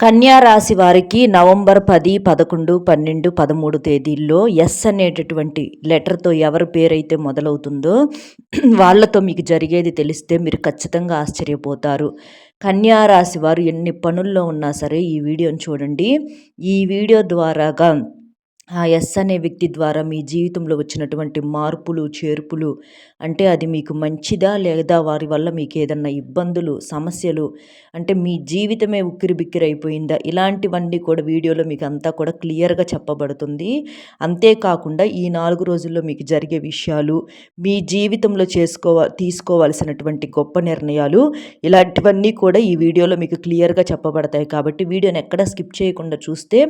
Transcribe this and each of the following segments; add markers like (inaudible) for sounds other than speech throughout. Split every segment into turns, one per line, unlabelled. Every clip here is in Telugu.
కన్యా రాశి వారికి నవంబర్ పది పదకొండు పన్నెండు పదమూడు తేదీల్లో ఎస్ అనేటటువంటి లెటర్తో ఎవరి పేరైతే మొదలవుతుందో (clears throat) వాళ్ళతో మీకు జరిగేది తెలిస్తే మీరు ఖచ్చితంగా ఆశ్చర్యపోతారు. కన్యా రాశి వారు ఎన్ని పనుల్లో ఉన్నా సరే ఈ వీడియోని చూడండి. ఈ వీడియో ద్వారాగా ఆ ఎస్ అనే వ్యక్తి ద్వారా మీ జీవితంలో వచ్చినటువంటి మార్పులు చేర్పులు అంటే అది మీకు మంచిదా లేదా వారి వల్ల మీకు ఏదన్నా ఇబ్బందులు సమస్యలు అంటే మీ జీవితమే ఉక్కిరి బిక్కిరి అయిపోయిందా ఇలాంటివన్నీ కూడా వీడియోలో మీకు అంతా కూడా క్లియర్గా చెప్పబడుతుంది. అంతేకాకుండా ఈ నాలుగు రోజుల్లో మీకు జరిగే విషయాలు మీ జీవితంలో చేసుకోవ తీసుకోవాల్సినటువంటి గొప్ప నిర్ణయాలు ఇలాంటివన్నీ కూడా ఈ వీడియోలో మీకు క్లియర్గా చెప్పబడతాయి. కాబట్టి వీడియోని ఎక్కడ స్కిప్ చేయకుండా చూస్తే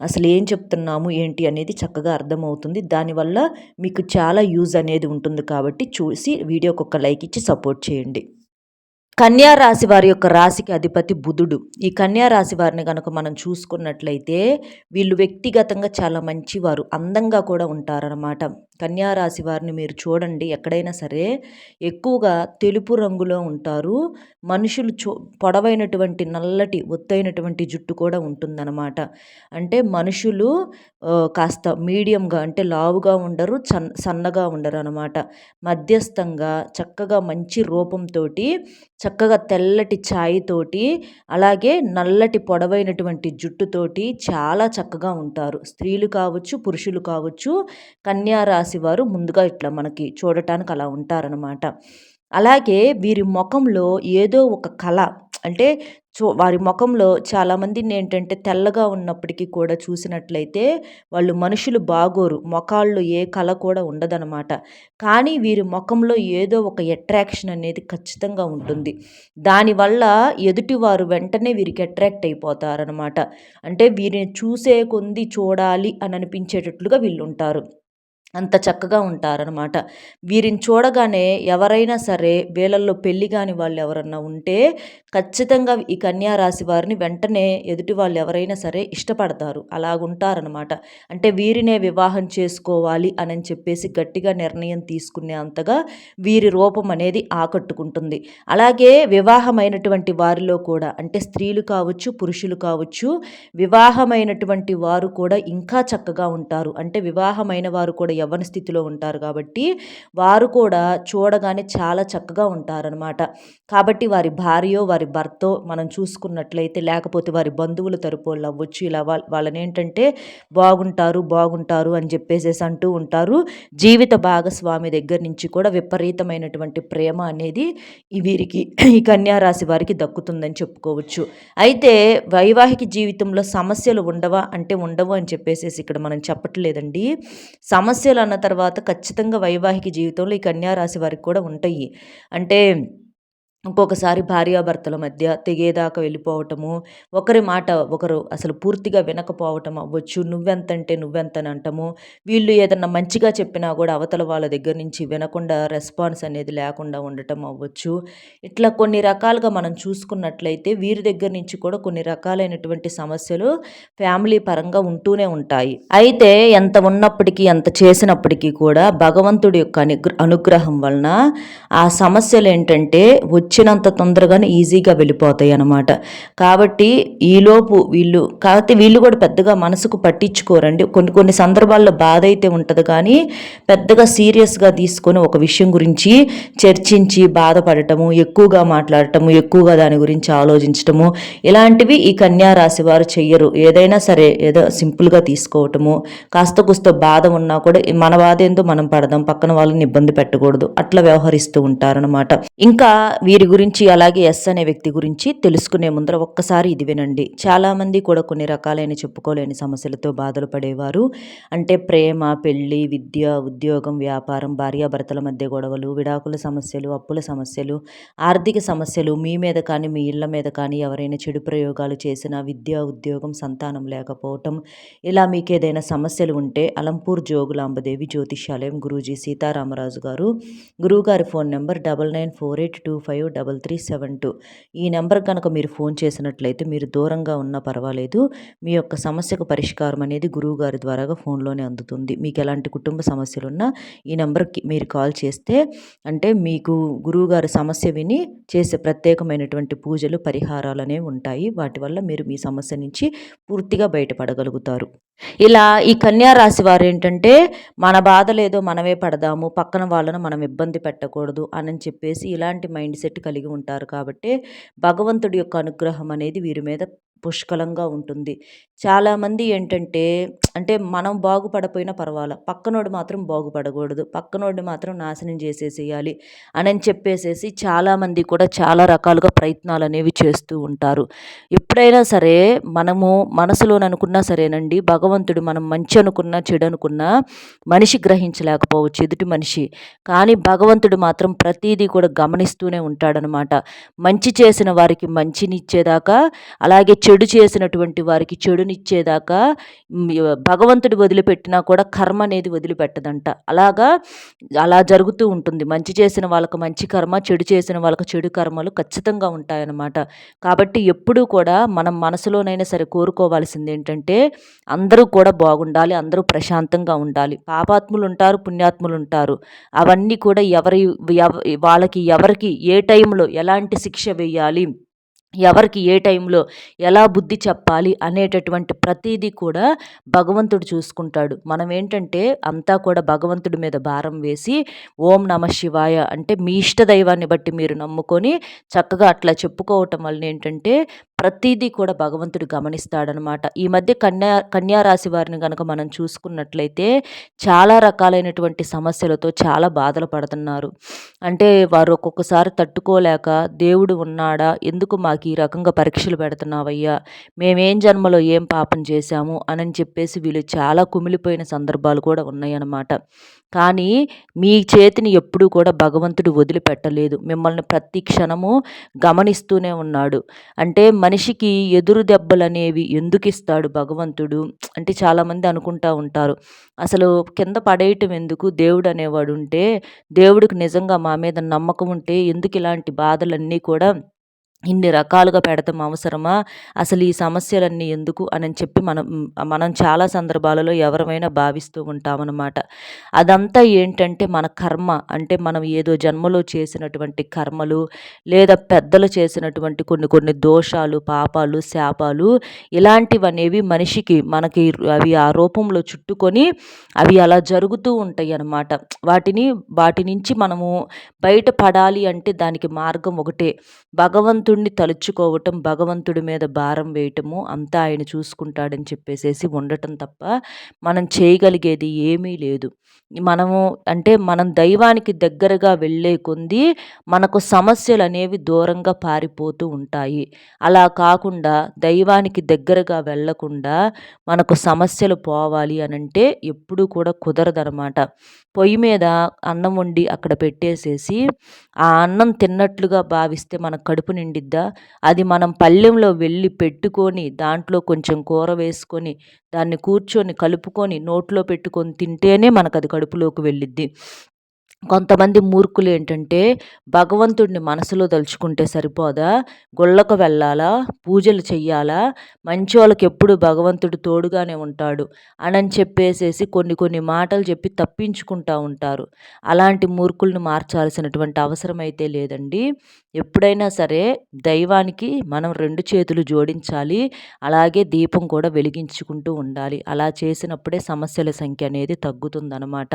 అసలు ఏం చెప్తున్నాము ఏంటి అనేది చక్కగా అర్థమవుతుంది. దానివల్ల మీకు చాలా యూజ్ అనేది ఉంటుంది కాబట్టి చూసి వీడియోకి ఒక లైక్ ఇచ్చి సపోర్ట్ చేయండి. కన్యా రాశి వారి యొక్క రాశికి అధిపతి బుధుడు. ఈ కన్యా రాశి వారిని కనుక మనం చూసుకున్నట్లయితే వీళ్ళు వ్యక్తిగతంగా చాలా మంచివారు అందంగా కూడా ఉంటారనమాట కన్యా రాశి వారిని మీరు చూడండి ఎక్కడైనా సరే ఎక్కువగా తెలుపు రంగులో ఉంటారు. మనుషులు చో పొడవైనటువంటి నల్లటి ఒత్తైనటువంటి జుట్టు కూడా ఉంటుందన్నమాట. అంటే మనుషులు కాస్త మీడియంగా అంటే లావుగా ఉండరు సన్ సన్నగా ఉండరు అనమాట మధ్యస్థంగా చక్కగా మంచి రూపంతో చక్కగా తెల్లటి ఛాయ్తోటి అలాగే నల్లటి పొడవైనటువంటి జుట్టుతోటి చాలా చక్కగా ఉంటారు. స్త్రీలు కావచ్చు పురుషులు కావచ్చు కన్యా రాశి వారు ముందుగా ఇట్లా మనకి చూడటానికి అలా ఉంటారనమాట అలాగే వీరి ముఖంలో ఏదో ఒక కళ అంటే చూ వారి ముఖంలో చాలామందిని ఏంటంటే తెల్లగా ఉన్నప్పటికీ కూడా చూసినట్లయితే వాళ్ళు మనుషులు బాగోరు. ముఖాల్లో ఏ కళ కూడా ఉండదనమాట. కానీ వీరి ముఖంలో ఏదో ఒక అట్రాక్షన్ అనేది ఖచ్చితంగా ఉంటుంది. దానివల్ల ఎదుటివారు వెంటనే వీరికి అట్రాక్ట్ అయిపోతారనమాట. అంటే వీరిని చూసే కొంది చూడాలి అని అనిపించేటట్లుగా వీళ్ళు ఉంటారు అంత చక్కగా ఉంటారనమాట వీరిని చూడగానే ఎవరైనా సరే వీళ్ళల్లో పెళ్ళి కాని వాళ్ళు ఎవరన్నా ఉంటే ఖచ్చితంగా ఈ కన్యా రాశి వారిని వెంటనే ఎదుటి వాళ్ళు ఎవరైనా సరే ఇష్టపడతారు. అలాగుంటారనమాట అంటే వీరినే వివాహం చేసుకోవాలి అని చెప్పేసి గట్టిగా నిర్ణయం తీసుకునే అంతగా వీరి రూపం అనేది ఆకట్టుకుంటుంది. అలాగే వివాహమైనటువంటి వారిలో కూడా అంటే స్త్రీలు కావచ్చు పురుషులు కావచ్చు వివాహమైనటువంటి వారు కూడా ఇంకా చక్కగా ఉంటారు. అంటే వివాహమైన వారు కూడా యవ్వన స్థితిలో ఉంటారు కాబట్టి వారు కూడా చూడగానే చాలా చక్కగా ఉంటారనమాట కాబట్టి వారి భార్యో వారి భర్తో మనం చూసుకున్నట్లయితే లేకపోతే వారి బంధువుల తరపు అవ్వచ్చు ఇలా వాళ్ళని ఏంటంటే బాగుంటారు బాగుంటారు అని చెప్పేసేసి అంటూ ఉంటారు. జీవిత భాగస్వామి దగ్గర నుంచి కూడా విపరీతమైనటువంటి ప్రేమ అనేది వీరికి ఈ కన్యారాశి వారికి దక్కుతుందని చెప్పుకోవచ్చు. అయితే వైవాహిక జీవితంలో సమస్యలు ఉండవా అంటే ఉండవు అని చెప్పేసేసి ఇక్కడ మనం చెప్పట్లేదండి. సమస్యలు అన్న తర్వాత ఖచ్చితంగా వైవాహిక జీవితంలో ఈ కన్యారాశి వారికి కూడా ఉంటాయి. అంటే ఇంకొకసారి భార్యాభర్తల మధ్య తెగేదాకా వెళ్ళిపోవటము. ఒకరి మాట ఒకరు అసలు పూర్తిగా వినకపోవటం అవ్వచ్చు. నువ్వెంతంటే నువ్వెంతనంటము వీళ్ళు ఏదన్నా మంచిగా చెప్పినా కూడా అవతల వాళ్ళ దగ్గర నుంచి వినకుండా రెస్పాన్స్ అనేది లేకుండా ఉండటం అవ్వచ్చు. ఇట్లా కొన్ని రకాలుగా మనం చూసుకున్నట్లయితే వీరి దగ్గర నుంచి కూడా కొన్ని రకాలైనటువంటి సమస్యలు ఫ్యామిలీ పరంగా ఉంటూనే ఉంటాయి. అయితే ఎంత ఉన్నప్పటికీ ఎంత చేసినప్పటికీ కూడా భగవంతుడి యొక్క అనుగ్రహం వలన ఆ సమస్యలు ఏంటంటే వచ్చి వచ్చినంత తొందరగానే ఈజీగా వెళ్ళిపోతాయి అన్నమాట. కాబట్టి ఈలోపు వీళ్ళు కాకపోతే వీళ్ళు కూడా పెద్దగా మనసుకు పట్టించుకోరండి. కొన్ని కొన్ని సందర్భాల్లో బాధ అయితే ఉంటుంది కానీ పెద్దగా సీరియస్గా తీసుకొని ఒక విషయం గురించి చర్చించి బాధపడటము ఎక్కువగా మాట్లాడటము ఎక్కువగా దాని గురించి ఆలోచించటము ఇలాంటివి ఈ కన్యా రాశి వారు చెయ్యరు. ఏదైనా సరే ఏదో సింపుల్గా తీసుకోవటము కాస్త కుస్త బాధ ఉన్నా కూడా మన బాధ ఏందో మనం పడదాం పక్కన వాళ్ళని ఇబ్బంది పెట్టకూడదు అట్లా వ్యవహరిస్తూ ఉంటారనమాట ఇంకా వీరి వీరి గురించి అలాగే ఎస్ అనే వ్యక్తి గురించి తెలుసుకునే ముందర ఒక్కసారి ఇది వినండి. చాలామంది కూడా కొన్ని రకాలైన చెప్పుకోలేని సమస్యలతో బాధలు పడేవారు. అంటే ప్రేమ పెళ్ళి విద్య ఉద్యోగం వ్యాపారం భార్యాభర్తల మధ్య గొడవలు విడాకుల సమస్యలు అప్పుల సమస్యలు ఆర్థిక సమస్యలు మీ మీద కానీ మీ ఇళ్ళ మీద కానీ ఎవరైనా చెడు ప్రయోగాలు చేసిన విద్య ఉద్యోగం సంతానం లేకపోవటం ఇలా మీకు ఏదైనా సమస్యలు ఉంటే అలంపూర్ జోగులాంబదేవి జ్యోతిష్యాలయం గురూజీ సీతారామరాజు గారు. గురువుగారి phone number double nine four eight two five double three seven two. ఈ నెంబర్ కనుక మీరు ఫోన్ చేసినట్లయితే మీరు దూరంగా ఉన్నా పర్వాలేదు. మీ యొక్క సమస్యకు పరిష్కారం అనేది గురువు గారి ద్వారాగా ఫోన్లోనే అందుతుంది. మీకు ఎలాంటి కుటుంబ సమస్యలు ఉన్నా ఈ నెంబర్కి మీరు కాల్ చేస్తే అంటే మీకు గురువు గారి సమస్య విని చేసే ప్రత్యేకమైనటువంటి పూజలు పరిహారాలు అనేవి ఉంటాయి. వాటి వల్ల మీరు మీ సమస్య నుంచి పూర్తిగా బయటపడగలుగుతారు. ఇలా ఈ కన్యా రాశి వారు ఏంటంటే మన బాధలేదో మనమే పడదాము పక్కన వాళ్ళను మనం ఇబ్బంది పెట్టకూడదు అని చెప్పేసి ఇలాంటి మైండ్ సెట్ కలిగి ఉంటారు కాబట్టి భగవంతుడి యొక్క అనుగ్రహం అనేది వీరి మీద పుష్కలంగా ఉంటుంది. చాలామంది ఏంటంటే అంటే మనం బాగుపడపోయినా పర్వాలా. పక్కనోడు మాత్రం బాగుపడకూడదు. పక్కనోడిని మాత్రం నాశనం చేసేసేయాలి అని చెప్పేసేసి చాలామంది కూడా చాలా రకాలుగా ప్రయత్నాలు అనేవి చేస్తూ ఉంటారు. ఎప్పుడైనా సరే మనము మనసులోననుకున్నా సరేనండి భగవంతుడు మనం మంచి అనుకున్నా చెడు అనుకున్నా మనిషి గ్రహించలేకపోవచ్చు ఎదుటి మనిషి. కానీ భగవంతుడు మాత్రం ప్రతీదీ కూడా గమనిస్తూనే ఉంటాడనమాట. మంచి చేసిన వారికి మంచినిచ్చేదాకా అలాగే చెడు చేసినటువంటి వారికి చెడునిచ్చేదాకా భగవంతుడు వదిలిపెట్టినా కూడా కర్మ అనేది వదిలిపెట్టదంట. అలాగా అలా జరుగుతూ ఉంటుంది. మంచి చేసిన వాళ్ళకి మంచి కర్మ చెడు చేసిన వాళ్ళకి చెడు కర్మలు ఖచ్చితంగా ఉంటాయన్నమాట. కాబట్టి ఎప్పుడూ కూడా మనం మనసులోనైనా సరే కోరుకోవాల్సింది ఏంటంటే అందరూ కూడా బాగుండాలి అందరూ ప్రశాంతంగా ఉండాలి. పాపాత్ములు ఉంటారు పుణ్యాత్ములు ఉంటారు అవన్నీ కూడా ఎవరి వాళ్ళకి ఎవరికి ఏ టైంలో ఎలాంటి శిక్ష వేయాలి ఎవరికి ఏ టైంలో ఎలా బుద్ధి చెప్పాలి అనేటటువంటి ప్రతీదీ కూడా భగవంతుడు చూసుకుంటాడు. మనం ఏంటంటే అంతా కూడా భగవంతుడి మీద భారం వేసి ఓం నమ శివాయ అంటే మీ ఇష్ట దైవాన్ని బట్టి మీరు నమ్ముకొని చక్కగా అట్లా చెప్పుకోవటం వలన ఏంటంటే ప్రతిదీ కూడా భగవంతుడు గమనిస్తాడనమాట. ఈ మధ్య కన్యా కన్యారాశి వారిని కనుక మనం చూసుకున్నట్లయితే చాలా రకాలైనటువంటి సమస్యలతో చాలా బాధలు పడుతున్నారు. అంటే వారు ఒక్కొక్కసారి తట్టుకోలేక దేవుడు ఉన్నాడా? ఎందుకు మాకు ఈ రకంగా పరీక్షలు పెడుతున్నావయ్యా? మేమేం జన్మలో ఏం పాపం చేశాము? అని చెప్పేసి వీళ్ళు చాలా కుమిలిపోయిన సందర్భాలు కూడా ఉన్నాయన్నమాట. కానీ మీ చేతిని ఎప్పుడూ కూడా భగవంతుడు వదిలిపెట్టలేదు. మిమ్మల్ని ప్రతి క్షణము గమనిస్తూనే ఉన్నాడు. అంటే మనిషికి ఎదురు దెబ్బలు అనేవి ఎందుకు ఇస్తాడు భగవంతుడు? అంటే చాలామంది అనుకుంటా ఉంటారు. అసలు కింద పడేయటం ఎందుకు? దేవుడు అనేవాడు ఉంటే దేవుడికి నిజంగా మా మీద నమ్మకం ఉంటే ఎందుకు ఇలాంటి బాధలన్నీ కూడా ఇన్ని రకాలుగా పెడతాం అవసరమా? అసలు ఈ సమస్యలన్నీ ఎందుకు అని చెప్పి మనం మనం చాలా సందర్భాలలో ఎవరమైనా భావిస్తూ ఉంటామన్నమాట. అదంతా ఏంటంటే మన కర్మ. అంటే మనం ఏదో జన్మలో చేసినటువంటి కర్మలు లేదా పెద్దలు చేసినటువంటి కొన్ని కొన్ని దోషాలు పాపాలు శాపాలు ఇలాంటివనేవి మనిషికి మనకి అవి ఆ రూపంలో చుట్టుకొని అవి అలా జరుగుతూ ఉంటాయి అన్నమాట వాటిని వాటి నుంచి మనము బయటపడాలి అంటే దానికి మార్గం ఒకటే. భగవంతుడు భగవంతుడిని తలుచుకోవటం భగవంతుడి మీద భారం వేయటము అంతా ఆయన చూసుకుంటాడని చెప్పేసేసి ఉండటం తప్ప మనం చేయగలిగేది ఏమీ లేదు. మనము అంటే మనం దైవానికి దగ్గరగా వెళ్ళే కొంది మనకు సమస్యలు అనేవి దూరంగా పారిపోతూ ఉంటాయి. అలా కాకుండా దైవానికి దగ్గరగా వెళ్ళకుండా మనకు సమస్యలు పోవాలి అని అంటే ఎప్పుడూ కూడా కుదరదనమాట పొయ్యి మీద అన్నం వండి అక్కడ పెట్టేసేసి ఆ అన్నం తిన్నట్లుగా భావిస్తే మన కడుపు నిండి నిండిద్దా అది మనం పళ్ళెంలో వెళ్ళి పెట్టుకొని దాంట్లో కొంచెం కూర వేసుకొని దాన్ని కూర్చొని కలుపుకొని నోట్లో పెట్టుకొని తింటేనే మనకు అది కడుపులోకి వెళ్ళిద్ది. కొంతమంది మూర్ఖులు ఏంటంటే భగవంతుడిని మనసులో తలుచుకుంటే సరిపోదా? గుళ్ళకు వెళ్ళాలా? పూజలు చెయ్యాలా? మంచి వాళ్ళకి ఎప్పుడు భగవంతుడు తోడుగానే ఉంటాడు అని చెప్పేసేసి కొన్ని కొన్ని మాటలు చెప్పి తప్పించుకుంటూ ఉంటారు. అలాంటి మూర్ఖుల్ని మార్చాల్సినటువంటి అవసరం అయితే లేదండి. ఎప్పుడైనా సరే దైవానికి మనం రెండు చేతులు జోడించాలి. అలాగే దీపం కూడా వెలిగించుకుంటూ ఉండాలి. అలా చేసినప్పుడే సమస్యల సంఖ్య అనేది తగ్గుతుందనమాట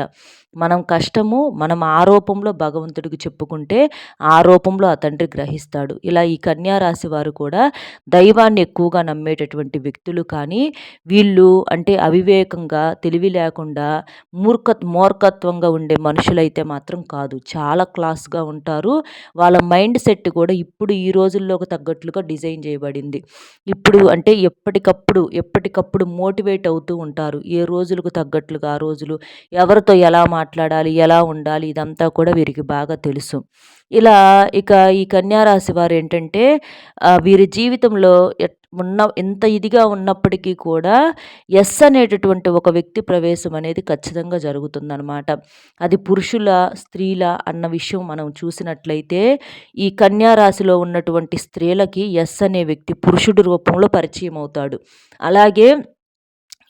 మనం కష్టము మనం ఆరోపంలో భగవంతుడికి చెప్పుకుంటే ఆ రూపంలో ఆ తండ్రి గ్రహిస్తాడు. ఇలా ఈ కన్యారాశి వారు కూడా దైవాన్ని ఎక్కువగా నమ్మేటటువంటి వ్యక్తులు కానీ వీళ్ళు అంటే అవివేకంగా తెలివి లేకుండా మూర్ఖ మూర్ఖత్వంగా ఉండే మనుషులైతే మాత్రం కాదు. చాలా క్లాస్గా ఉంటారు. వాళ్ళ మైండ్ సెట్ కూడా ఇప్పుడు ఈ రోజుల్లోకి తగ్గట్లుగా డిజైన్ చేయబడింది. ఇప్పుడు అంటే ఎప్పటికప్పుడు ఎప్పటికప్పుడు మోటివేట్ అవుతూ ఉంటారు. ఏ రోజులకు తగ్గట్లుగా ఆ రోజులు ఎవరితో ఎలా మాట్లాడాలి ఎలా ఉండాలి ఇదంతా కూడా వీరికి బాగా తెలుసు. ఇలా ఇక ఈ కన్యారాశి వారు ఏంటంటే వీరి జీవితంలో ఉన్న ఇంత ఇదిగా ఉన్నప్పటికీ కూడా ఎస్ అనేటటువంటి ఒక వ్యక్తి ప్రవేశం అనేది ఖచ్చితంగా జరుగుతుందనమాట అది పురుషుల స్త్రీల అన్న విషయం మనం చూసినట్లయితే ఈ కన్యా రాశిలో ఉన్నటువంటి స్త్రీలకి ఎస్ అనే వ్యక్తి పురుషుడి రూపంలో పరిచయం అవుతాడు. అలాగే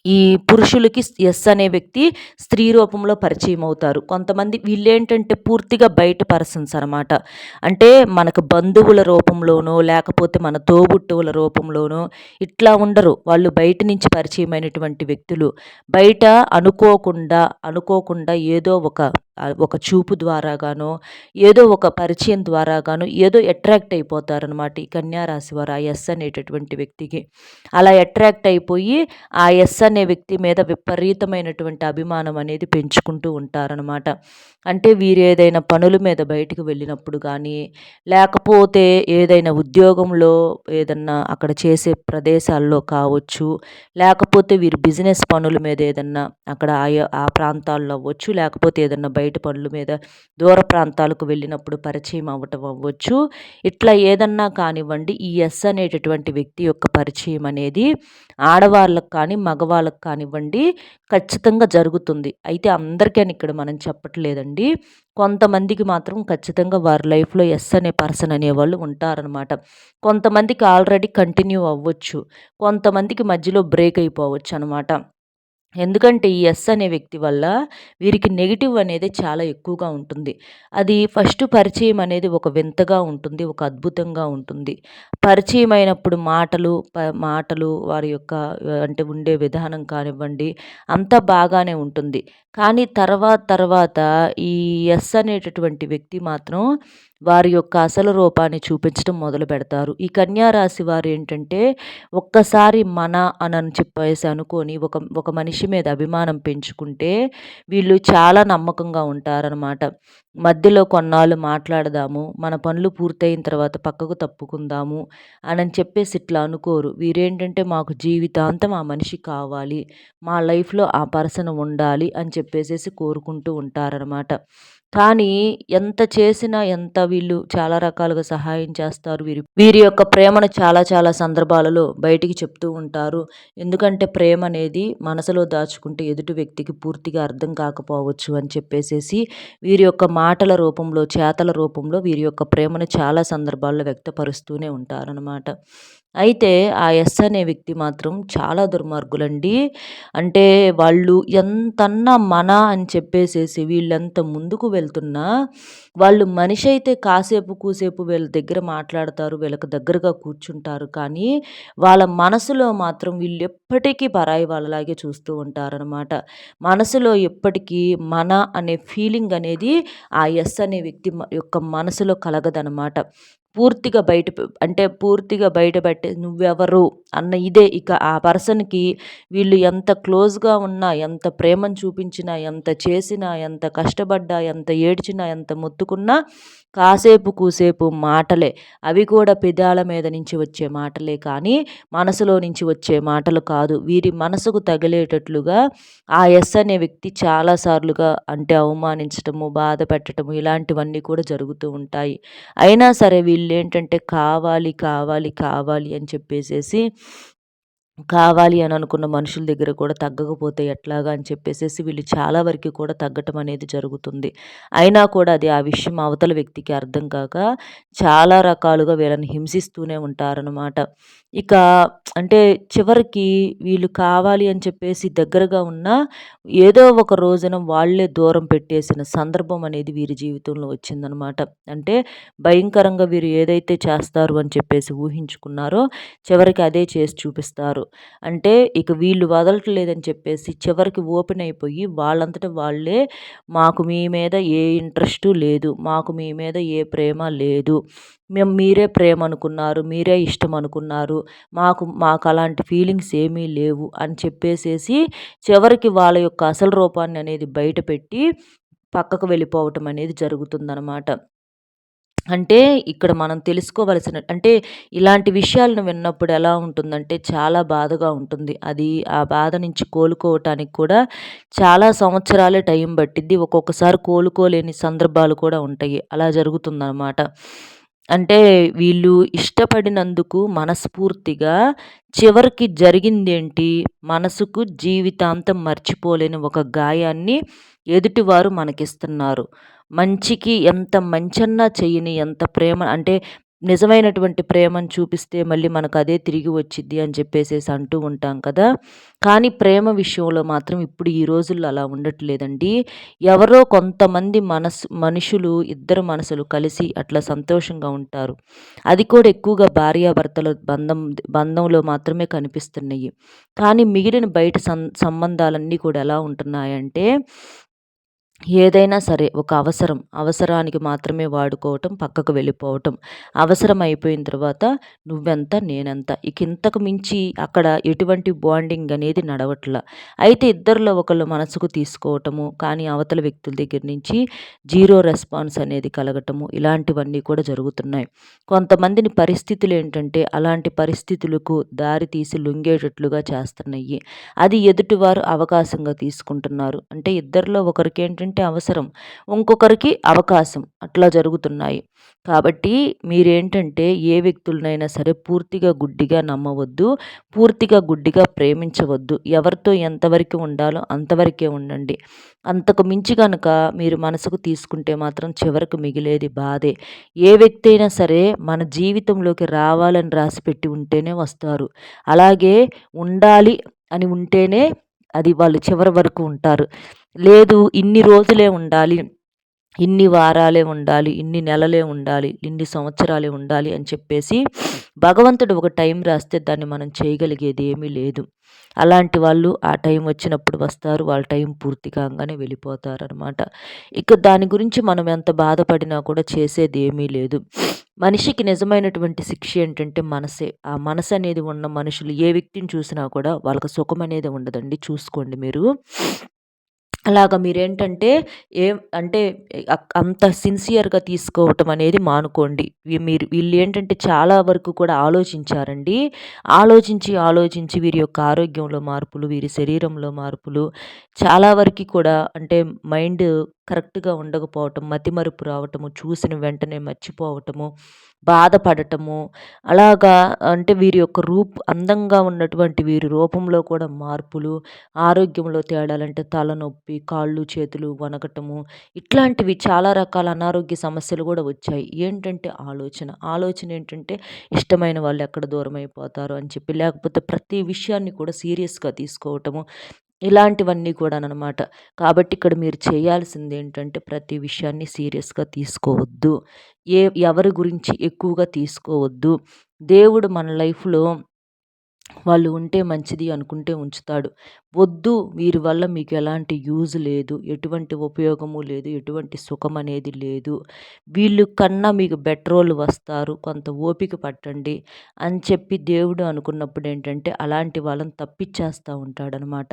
ఈ పురుషులకి ఎస్ అనే వ్యక్తి స్త్రీ రూపంలో పరిచయం అవుతారు. కొంతమంది వీళ్ళేంటంటే పూర్తిగా బయట పర్సన్స్ అనమాట అంటే మనకు బంధువుల రూపంలోనో లేకపోతే మన తోబుట్టువుల రూపంలోనో ఇట్లా ఉండరు. వాళ్ళు బయట నుంచి పరిచయమైనటువంటి వ్యక్తులు. బయట అనుకోకుండా అనుకోకుండా ఏదో ఒక ఒక చూపు ద్వారాగానో ఏదో ఒక పరిచయం ద్వారాగానో ఏదో అట్రాక్ట్ అయిపోతారనమాట ఈ కన్యారాశి వారు ఆ ఎస్ అనేటటువంటి వ్యక్తికి. అలా అట్రాక్ట్ అయిపోయి ఆ ఎస్ అనే వ్యక్తి మీద విపరీతమైనటువంటి అభిమానం అనేది పెంచుకుంటూ ఉంటారనమాట అంటే వీరు ఏదైనా పనుల మీద బయటికి వెళ్ళినప్పుడు కానీ లేకపోతే ఏదైనా ఉద్యోగంలో ఏదన్నా అక్కడ చేసే ప్రదేశాల్లో కావచ్చు లేకపోతే వీరు బిజినెస్ పనుల మీద ఏదన్నా అక్కడ ఆయా ఆ ప్రాంతాల్లో అవ్వచ్చు లేకపోతే ఏదన్నా బయట పనుల మీద దూర ప్రాంతాలకు వెళ్ళినప్పుడు పరిచయం అవ్వటం అవ్వచ్చు. ఇట్లా ఏదన్నా కానివ్వండి ఈ ఎస్ అనేటటువంటి వ్యక్తి యొక్క పరిచయం అనేది ఆడవాళ్ళకు కానీ మగవాళ్ళకు వాళ్ళకి కానివ్వండి ఖచ్చితంగా జరుగుతుంది. అయితే అందరికీ ఇక్కడ మనం చెప్పట్లేదండి. కొంతమందికి మాత్రం ఖచ్చితంగా వారి లైఫ్లో ఎస్ అనే పర్సన్ అనేవాళ్ళు ఉంటారనమాట కొంతమందికి ఆల్రెడీ కంటిన్యూ అవ్వచ్చు. కొంతమందికి మధ్యలో బ్రేక్ అయిపోవచ్చు అనమాట ఎందుకంటే ఈ ఎస్ అనే వ్యక్తి వల్ల వీరికి నెగిటివ్ అనేది చాలా ఎక్కువగా ఉంటుంది. అది ఫస్ట్ పరిచయం అనేది ఒక వింతగా ఉంటుంది ఒక అద్భుతంగా ఉంటుంది. పరిచయం అయినప్పుడు మాటలు ప మాటలు వారి యొక్క అంటే ఉండే విధానం కానివ్వండి అంతా బాగానే ఉంటుంది. కానీ తర్వాత తర్వాత ఈ ఎస్ అనేటటువంటి వ్యక్తి మాత్రం వారి యొక్క అసలు రూపాన్ని చూపించడం మొదలు పెడతారు. ఈ కన్యారాశి వారు ఏంటంటే ఒక్కసారి మన అని చెప్పేసి అనుకొని ఒక ఒక మనిషి మీద అభిమానం పెంచుకుంటే వీళ్ళు చాలా నమ్మకంగా ఉంటారనమాట మధ్యలో కొన్నాళ్ళు మాట్లాడదాము మన పనులు పూర్తయిన తర్వాత పక్కకు తప్పుకుందాము అని చెప్పేసి ఇట్లా అనుకోరు. వీరేంటంటే మాకు జీవితాంతం ఆ మనిషి కావాలి మా లైఫ్లో ఆ పర్సన్ ఉండాలి అని చెప్పేసేసి కోరుకుంటూ ఉంటారనమాట కానీ ఎంత చేసినా ఎంత వీళ్ళు చాలా రకాలుగా సహాయం చేస్తారు. వీరి వీరి యొక్క ప్రేమను చాలా చాలా సందర్భాలలో బయటికి చెప్తూ ఉంటారు. ఎందుకంటే ప్రేమ అనేది మనసులో దాచుకుంటే ఎదుటి వ్యక్తికి పూర్తిగా అర్థం కాకపోవచ్చు అని చెప్పేసేసి వీరి యొక్క మాటల రూపంలో చేతల రూపంలో వీరి యొక్క ప్రేమను చాలా సందర్భాల్లో వ్యక్తపరుస్తూనే ఉంటారనమాట అయితే ఆ ఎస్ అనే వ్యక్తి మాత్రం చాలా దుర్మార్గులండి. అంటే వాళ్ళు ఎంతన్నా మన అని చెప్పేసేసి వీళ్ళంత ముందుకు వెళ్తున్నా వాళ్ళు మనిషి అయితే కాసేపు కూసేపు వీళ్ళ దగ్గర మాట్లాడతారు వీళ్ళకి దగ్గరగా కూర్చుంటారు. కానీ వాళ్ళ మనసులో మాత్రం వీళ్ళు ఎప్పటికీ పరాయి వాళ్ళలాగే చూస్తూ ఉంటారనమాట మనసులో ఎప్పటికీ మన అనే ఫీలింగ్ అనేది ఆ ఎస్ అనే వ్యక్తి యొక్క మనసులో కలగదనమాట పూర్తిగా బయట అంటే పూర్తిగా బయటపెట్టే నువ్వెవరు అన్న ఇదే. ఇక ఆ పర్సన్కి వీళ్ళు ఎంత క్లోజ్గా ఉన్నా ఎంత ప్రేమను చూపించినా ఎంత చేసినా ఎంత కష్టపడ్డా ఎంత ఏడ్చినా ఎంత మొత్తుకున్నా కాసేపు కూసేపు మాటలే. అవి కూడా పెదాల మీద నుంచి వచ్చే మాటలే కానీ మనసులో నుంచి వచ్చే మాటలు కాదు. వీరి మనసుకు తగిలేటట్లుగా ఆ ఎస్ అనే వ్యక్తి చాలాసార్లుగా అంటే అవమానించటము బాధ పెట్టడము ఇలాంటివన్నీ కూడా జరుగుతూ ఉంటాయి. అయినా సరే వీళ్ళు ఏంటంటే కావాలి కావాలి కావాలి అని చెప్పేసేసి కావాలి అని అనుకున్న మనుషుల దగ్గర కూడా తగ్గకపోతే ఎట్లాగా అని చెప్పేసేసి వీళ్ళు చాలా వరకు కూడా తగ్గటం అనేది జరుగుతుంది. అయినా కూడా అది ఆ విషయం అవతల వ్యక్తికి అర్థం కాక చాలా రకాలుగా వీళ్ళని హింసిస్తూనే ఉంటారనమాట ఇక అంటే చివరికి వీళ్ళు కావాలి అని చెప్పేసి దగ్గరగా ఉన్న ఏదో ఒక రోజున వాళ్ళే దూరం పెట్టేసిన సందర్భం అనేది వీరి జీవితంలో వచ్చిందనమాట అంటే భయంకరంగా వీరు ఏదైతే చేస్తారు అని చెప్పేసి ఊహించుకున్నారో చివరికి అదే చేసి చూపిస్తారు. అంటే ఇక వీళ్ళు వదలట్లేదని చెప్పేసి చివరికి ఓపెన్ అయిపోయి వాళ్ళంతటా వాళ్ళే మాకు మీ మీద ఏ ఇంట్రెస్టు లేదు మాకు మీ మీద ఏ ప్రేమ లేదు మేము మీరే ప్రేమ అనుకున్నారు మీరే ఇష్టం అనుకున్నారు మాకు మాకు అలాంటి ఫీలింగ్స్ ఏమీ లేవు అని చెప్పేసేసి చివరికి వాళ్ళ యొక్క అసలు రూపాన్ని అనేది బయటపెట్టి పక్కకు వెళ్ళిపోవటం అనేది జరుగుతుందనమాట అంటే ఇక్కడ మనం తెలుసుకోవలసిన అంటే ఇలాంటి విషయాలను విన్నప్పుడు ఎలా ఉంటుందంటే చాలా బాధగా ఉంటుంది. అది ఆ బాధ నుంచి కోలుకోవటానికి కూడా చాలా సంవత్సరాలే టైం పట్టిద్ది. ఒక్కొక్కసారి కోలుకోలేని సందర్భాలు కూడా ఉంటాయి. అలా జరుగుతుందన్నమాట. అంటే వీళ్ళు ఇష్టపడినందుకు మనస్ఫూర్తిగా చివరికి జరిగిందేంటి? మనసుకు జీవితాంతం మర్చిపోలేని ఒక గాయాన్ని ఎదుటివారు మనకిస్తున్నారు. మంచికి ఎంత మంచన్నా చేయని ఎంత ప్రేమ అంటే నిజమైనటువంటి ప్రేమను చూపిస్తే మళ్ళీ మనకు అదే తిరిగి వచ్చిద్ది అని చెప్పేసేసి అంటూ ఉంటాం కదా. కానీ ప్రేమ విషయంలో మాత్రం ఇప్పుడు ఈ రోజుల్లో అలా ఉండట్లేదండి. ఎవరో కొంతమంది మనసు మనుషులు ఇద్దరు మనసులు కలిసి అట్లా సంతోషంగా ఉంటారు. అది కూడా ఎక్కువగా భార్యాభర్తల బంధం బంధంలో మాత్రమే కనిపిస్తున్నాయి. కానీ మిగిలిన బయట సం సంబంధాలన్నీ కూడా ఎలా ఉంటున్నాయంటే ఏదైనా సరే ఒక అవసరం అవసరానికి మాత్రమే వాడుకోవటం పక్కకు వెళ్ళిపోవటం. అవసరం అయిపోయిన తర్వాత నువ్వెంత నేనెంత? ఇక ఇంతకు మించి అక్కడ ఎటువంటి బాండింగ్ అనేది నడవట్లా. అయితే ఇద్దరిలో ఒకళ్ళు మనసుకు తీసుకోవటము కానీ అవతల వ్యక్తుల దగ్గర నుంచి జీరో రెస్పాన్స్ అనేది కలగటము ఇలాంటివన్నీ కూడా జరుగుతున్నాయి. కొంతమందిని పరిస్థితులు ఏంటంటే అలాంటి పరిస్థితులకు దారి తీసి లొంగేటట్లుగా చేస్తున్నాయి. అది ఎదుటివారు అవకాశంగా తీసుకుంటున్నారు. అంటే ఇద్దరిలో ఒకరికి ఏంటంటే ఏంటంటే అవసరం. ఇంకొకరికి అవకాశం అట్లా జరుగుతున్నాయి. కాబట్టి మీరేంటంటే ఏ వ్యక్తులనైనా సరే పూర్తిగా గుడ్డిగా నమ్మవద్దు పూర్తిగా గుడ్డిగా ప్రేమించవద్దు. ఎవరితో ఎంతవరకు ఉండాలో అంతవరకే ఉండండి. అంతకు మించి కనుక మీరు మనసుకు తీసుకుంటే మాత్రం చివరికి మిగిలేది బాధే. ఏ వ్యక్తి అయినా సరే మన జీవితంలోకి రావాలని రాసిపెట్టి ఉంటేనే వస్తారు. అలాగే ఉండాలి అని ఉంటేనే అది వాళ్ళు చివరి వరకు ఉంటారు. లేదు ఇన్ని రోజులే ఉండాలి ఇన్ని వారాలే ఉండాలి ఇన్ని నెలలే ఉండాలి ఇన్ని సంవత్సరాలే ఉండాలి అని చెప్పేసి భగవంతుడు ఒక టైం రాస్తే దాన్ని మనం చేయగలిగేది ఏమీ లేదు. అలాంటి వాళ్ళు ఆ టైం వచ్చినప్పుడు వస్తారు వాళ్ళ టైం పూర్తి కాగానే వెళ్ళిపోతారనమాట ఇక దాని గురించి మనం ఎంత బాధపడినా కూడా చేసేది ఏమీ లేదు. మనిషికి నిజమైనటువంటి శిక్ష ఏంటంటే మనసే. ఆ మనసు అనేది ఉన్న మనుషులు ఏ వ్యక్తిని చూసినా కూడా వాళ్ళకి సుఖం అనేది ఉండదండి. చూసుకోండి మీరు. అలాగ మీరేంటంటే ఏం అంటే అంత సిన్సియర్‌గా తీసుకోవటం అనేది మానుకోండి. మీరు వీళ్ళు ఏంటంటే చాలా వరకు కూడా ఆలోచించారండి. ఆలోచించి, ఆలోచించి వీరి యొక్క ఆరోగ్యంలో మార్పులు, వీరి శరీరంలో మార్పులు చాలా వరకు కూడా అంటే మైండ్ కరెక్ట్‌గా ఉండకపోవటం, మతిమరుపు రావటము, చూసిన వెంటనే మర్చిపోవటము, బాధపడటము అలాగా అంటే వీరి యొక్క రూప్ అందంగా ఉన్నటువంటి వీరి రూపంలో కూడా మార్పులు, ఆరోగ్యంలో తేడాలంటే తలనొప్పి, కాళ్ళు, చేతులు వనగటము ఇట్లాంటివి చాలా రకాల అనారోగ్య సమస్యలు కూడా వచ్చాయి. ఏంటంటే ఆలోచన. ఆలోచన ఏంటంటే ఇష్టమైన వాళ్ళు ఎక్కడ దూరం అయిపోతారు అని చెప్పి, లేకపోతే ప్రతి విషయాన్ని కూడా సీరియస్‌గా తీసుకోవటము. ఇలాంటివన్నీ కూడానమాట కాబట్టి ఇక్కడ మీరు చేయాల్సింది ఏంటంటే ప్రతి విషయాన్ని సీరియస్‌గా తీసుకోవద్దు. ఏ ఎవరి గురించి ఎక్కువగా తీసుకోవద్దు. దేవుడు మన లైఫ్‌లో వాళ్ళు ఉంటే మంచిది అనుకుంటే ఉంచుతాడు. వద్దు వీరి వల్ల మీకు ఎలాంటి యూజ్ లేదు ఎటువంటి ఉపయోగము లేదు ఎటువంటి సుఖం అనేది లేదు. వీళ్ళు కన్నా మీకు బెటరోళ్ళు వస్తారు కొంత ఓపిక పట్టండి అని చెప్పి దేవుడు అనుకున్నప్పుడు ఏంటంటే అలాంటి వాళ్ళని తప్పించేస్తూ ఉంటాడనమాట.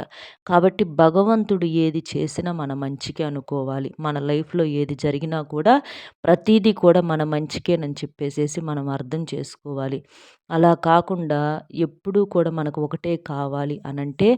కాబట్టి భగవంతుడు ఏది చేసినా మన మంచికే అనుకోవాలి. మన లైఫ్లో ఏది జరిగినా కూడా ప్రతిదీ కూడా మన మంచికేనని చెప్పేసేసి మనం అర్థం చేసుకోవాలి. అలా కాకుండా ఎప్పుడూ కూడా మనకు ఒకటే కావాలి అనంటే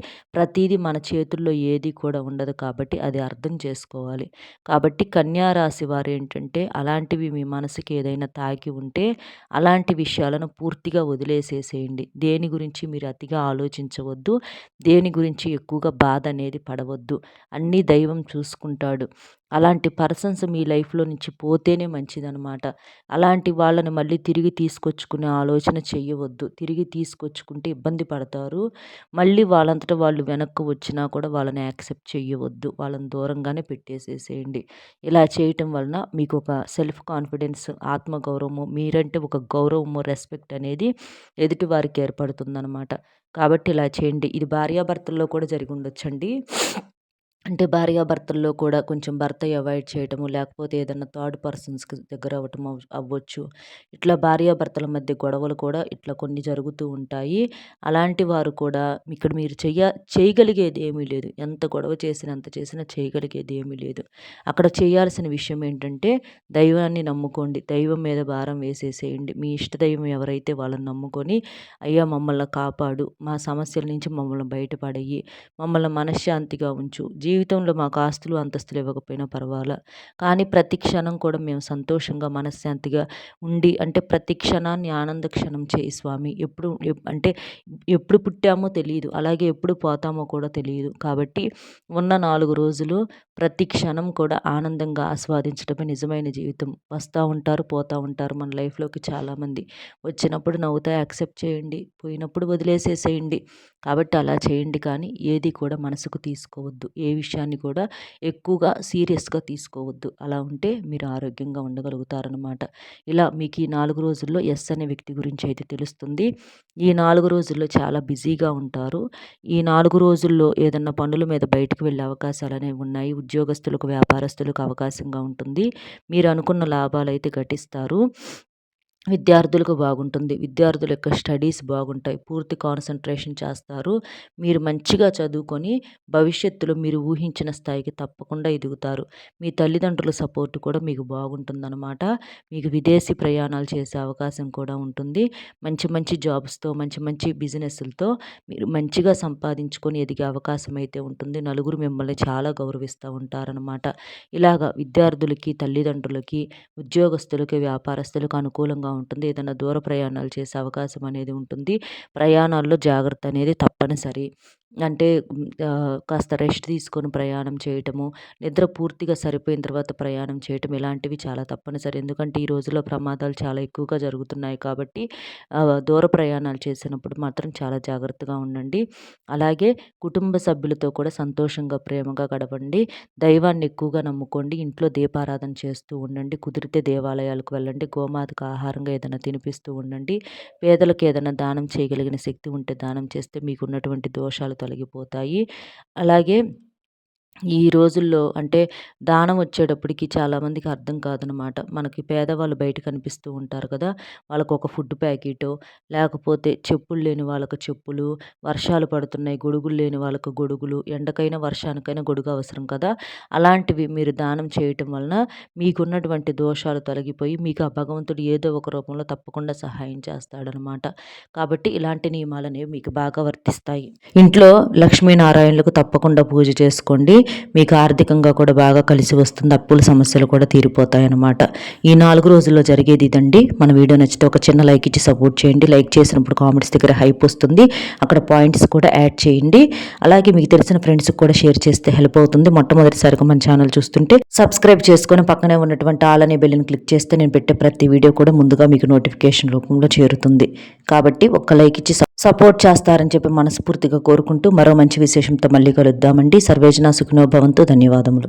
ప్రతీదీ మన చేతుల్లో ఏది కూడా ఉండదు కాబట్టి అది అర్థం చేసుకోవాలి. కాబట్టి కన్యారాశి వారు ఏంటంటే అలాంటివి మీ మనసుకి ఏదైనా తాకి ఉంటే అలాంటి విషయాలను పూర్తిగా వదిలేసేసేయండి. దేని గురించి మీరు అతిగా ఆలోచించవద్దు. దేని గురించి ఎక్కువగా బాధ అనేది పడవద్దు. అన్నీ దైవం చూసుకుంటాడు. అలాంటి పర్సన్స్ మీ లైఫ్లో నుంచి పోతేనే మంచిదనమాట. అలాంటి వాళ్ళని మళ్ళీ తిరిగి తీసుకొచ్చుకునే ఆలోచన చేయవద్దు తిరిగి తీసుకొచ్చుకుంటే ఇబ్బంది పడతారు. మళ్ళీ వాళ్ళంతట వాళ్ళు వెనక్కి వచ్చినా కూడా వాళ్ళని యాక్సెప్ట్ చేయవద్దు వాళ్ళని దూరంగానే పెట్టేసేసేయండి. ఇలా చేయటం వలన మీకు ఒక సెల్ఫ్ కాన్ఫిడెన్స్ ఆత్మగౌరవము మీరంటే ఒక గౌరవము రెస్పెక్ట్ అనేది ఎదుటి వారికి ఏర్పడుతుందనమాట. కాబట్టి ఇలా చేయండి. ఇది భార్యాభర్తల్లో కూడా జరిగి ఉండొచ్చండి. అంటే భార్యాభర్తల్లో కూడా కొంచెం భర్త అవాయిడ్ చేయటము లేకపోతే ఏదన్నా థర్డ్ పర్సన్స్కి దగ్గర అవ్వటం అవ్వచ్చు. ఇట్లా భార్యాభర్తల మధ్య గొడవలు కూడా ఇట్లా కొన్ని జరుగుతూ ఉంటాయి. అలాంటి వారు కూడా ఇక్కడ మీరు చెయ్య చేయగలిగేది ఏమీ లేదు. ఎంత గొడవ చేసినా ఎంత చేసినా చేయగలిగేది ఏమీ లేదు. అక్కడ చేయాల్సిన విషయం ఏంటంటే దైవాన్ని నమ్ముకోండి. దైవం మీద భారం వేసేసేయండి. మీ ఇష్ట దైవం ఎవరైతే వాళ్ళని నమ్ముకొని అయ్యా మమ్మల్ని కాపాడు. మా సమస్యల నుంచి మమ్మల్ని బయటపడేయి. మమ్మల్ని మనశ్శాంతిగా ఉంచు. జీవి జీవితంలో మాకు ఆస్తులు అంతస్తులు ఇవ్వకపోయినా పర్వాలా. కానీ ప్రతి క్షణం కూడా మేము సంతోషంగా మనశ్శాంతిగా ఉండి అంటే ప్రతి క్షణాన్ని ఆనంద క్షణం చేయి స్వామి. ఎప్పుడు అంటే ఎప్పుడు పుట్టామో తెలియదు అలాగే ఎప్పుడు పోతామో కూడా తెలియదు కాబట్టి ఉన్న నాలుగు రోజులు ప్రతి క్షణం కూడా ఆనందంగా ఆస్వాదించడమే నిజమైన జీవితం. వస్తూ ఉంటారు పోతూ ఉంటారు మన లైఫ్లోకి చాలామంది. వచ్చినప్పుడు నవ్వుతా యాక్సెప్ట్ చేయండి పోయినప్పుడు వదిలేసేసేయండి. కాబట్టి అలా చేయండి కానీ ఏది కూడా మనసుకు తీసుకోవద్దు. ఏ విషయాన్ని కూడా ఎక్కువగా సీరియస్గా తీసుకోవద్దు. అలా ఉంటే మీరు ఆరోగ్యంగా ఉండగలుగుతారనమాట ఇలా మీకు ఈ నాలుగు రోజుల్లో ఎస్ అనే వ్యక్తి గురించి అయితే తెలుస్తుంది. ఈ నాలుగు రోజుల్లో చాలా బిజీగా ఉంటారు. ఈ నాలుగు రోజుల్లో ఏదన్నా పనుల మీద బయటకు వెళ్ళే అవకాశాలు అనేవి ఉన్నాయి. ఉద్యోగస్తులకు వ్యాపారస్తులకు అవకాశంగా ఉంటుంది. మీరు అనుకున్న లాభాలు అయితే ఘటిస్తారు విద్యార్థులకు బాగుంటుంది. విద్యార్థుల యొక్క స్టడీస్ బాగుంటాయి. పూర్తి కాన్సన్ట్రేషన్ చేస్తారు. మీరు మంచిగా చదువుకొని భవిష్యత్తులో మీరు ఊహించిన స్థాయికి తప్పకుండా ఎదుగుతారు. మీ తల్లిదండ్రుల సపోర్ట్ కూడా మీకు బాగుంటుందన్నమాట. మీకు విదేశీ ప్రయాణాలు చేసే అవకాశం కూడా ఉంటుంది. మంచి మంచి జాబ్స్తో మంచి మంచి బిజినెస్లతో మీరు మంచిగా సంపాదించుకొని ఎదిగే అవకాశం అయితే ఉంటుంది. నలుగురు మిమ్మల్ని చాలా గౌరవిస్తూ ఉంటారనమాట ఇలాగ విద్యార్థులకి తల్లిదండ్రులకి ఉద్యోగస్తులకి వ్యాపారస్తులకు అనుకూలంగా ఉంటుంది. ఏదైనా దూర ప్రయాణాలు చేసే అవకాశం అనేది ఉంటుంది. ప్రయాణాల్లో జాగ్రత్త అనేది తప్పనిసరి. అంటే కాస్త రెస్ట్ తీసుకొని ప్రయాణం చేయటము నిద్ర పూర్తిగా సరిపోయిన తర్వాత ప్రయాణం చేయటం ఇలాంటివి చాలా తప్పనిసరి. ఎందుకంటే ఈ రోజుల్లో ప్రమాదాలు చాలా ఎక్కువగా జరుగుతున్నాయి కాబట్టి దూర ప్రయాణాలు చేసినప్పుడు మాత్రం చాలా జాగ్రత్తగా ఉండండి. అలాగే కుటుంబ సభ్యులతో కూడా సంతోషంగా ప్రేమగా గడపండి. దైవాన్ని ఎక్కువగా నమ్ముకోండి. ఇంట్లో దీపారాధన చేస్తూ ఉండండి. కుదిరితే దేవాలయాలకు వెళ్ళండి. గోమాతకు ఆహారంగా ఏదైనా తినిపిస్తూ ఉండండి. పేదలకు ఏదైనా దానం చేయగలిగిన శక్తి ఉంటే దానం చేస్తే మీకున్నటువంటి దోషాలు తొలగిపోతాయి. అలాగే ఈ రోజుల్లో అంటే దానం వచ్చేటప్పటికి చాలామందికి అర్థం కాదనమాట. మనకి పేదవాళ్ళు బయట కనిపిస్తూ ఉంటారు కదా! వాళ్ళకు ఒక ఫుడ్ ప్యాకెట్ లేకపోతే చెప్పులు లేని వాళ్ళకు చెప్పులు వర్షాలు పడుతున్నాయి గొడుగులు లేని వాళ్ళకు గొడుగులు ఎండకైనా వర్షానికైనా గొడుగు అవసరం కదా! అలాంటివి మీరు దానం చేయటం వలన మీకున్నటువంటి దోషాలు తొలగిపోయి మీకు ఆ భగవంతుడు ఏదో ఒక రూపంలో తప్పకుండా సహాయం చేస్తాడనమాట. కాబట్టి ఇలాంటి నియమాలు అనేవి మీకు బాగా వర్తిస్తాయి. ఇంట్లో లక్ష్మీనారాయణలకు తప్పకుండా పూజ చేసుకోండి. మీకు ఆర్థికంగా కూడా బాగా కలిసి వస్తుంది. అప్పుల సమస్యలు కూడా తీరిపోతాయి అన్నమాట ఈ నాలుగు రోజుల్లో జరిగేది ఇదండి. మన వీడియో నచ్చితే ఒక చిన్న లైక్ ఇచ్చి సపోర్ట్ చేయండి. లైక్ చేసినప్పుడు కామెంట్స్ దగ్గర హైప్ వస్తుంది. అక్కడ పాయింట్స్ కూడా యాడ్ చేయండి. అలాగే మీకు తెలిసిన ఫ్రెండ్స్కి కూడా షేర్ చేస్తే హెల్ప్ అవుతుంది. మొట్టమొదటిసారిగా మన ఛానల్ చూస్తుంటే సబ్స్క్రైబ్ చేసుకొని పక్కనే ఉన్నటువంటి ఆల్ అనే బెల్ని క్లిక్ చేస్తే నేను పెట్టే ప్రతి వీడియో కూడా ముందుగా మీకు నోటిఫికేషన్ రూపంలో చేరుతుంది. కాబట్టి ఒక్క లైక్ ఇచ్చి సపోర్ట్ చేస్తారని చెప్పి మనస్ఫూర్తిగా కోరుకుంటూ మరో మంచి విశేషంతో మళ్ళీ కలుద్దామండి. సర్వేజన సుఖినోభవంతో ధన్యవాదములు.